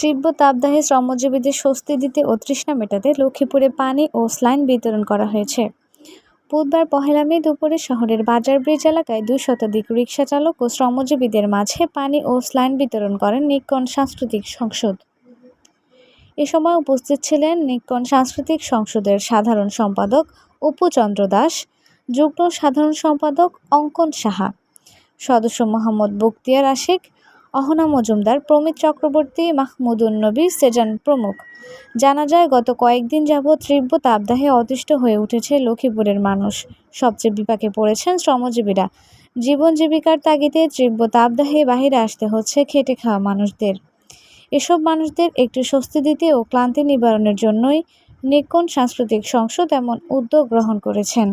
তীব্র তাপদাহে শ্রমজীবীদের স্বস্তি দিতে ও তৃষ্ণা মেটাতে লক্ষ্মীপুরে পানি ও স্লাইন বিতরণ করা হয়েছে। বুধবার পহেলা মে দুপুরে শহরের বাজার ব্রিজ এলাকায় দুই শতাধিক রিক্সা চালক ও শ্রমজীবীদের মাঝে পানি ও স্লাইন বিতরণ করেন নিকন সাংস্কৃতিক সংসদ। এ সময় উপস্থিত ছিলেন নিকন সাংস্কৃতিক সংসদের সাধারণ সম্পাদক অপু চন্দ্র দাস, যুগ্ম সাধারণ সম্পাদক অঙ্কন সাহা, সদস্য মোহাম্মদ বক্তিয়ার আশিক অহনা মজুমদার, প্রমিত চক্রবর্তী, মাহমুদুন নবী, সেজান প্রমুখ। জানা যায়, গত কয়েকদিন যাবৎ তীব্র তাপদাহে অতিষ্ঠ হয়ে উঠেছে লক্ষ্মীপুরের মানুষ। সবচেয়ে বিপাকে পড়েছেন শ্রমজীবীরা। জীবন জীবিকার তাগিদে তীব্র তাপদাহে বাহিরে আসতে হচ্ছে খেটে খাওয়া মানুষদের। এসব মানুষদের একটু স্বস্তি দিতে ও ক্লান্তি নিবারণের জন্যই নিক্কন সাংস্কৃতিক সংসদ এমন উদ্যোগ গ্রহণ করেছেন।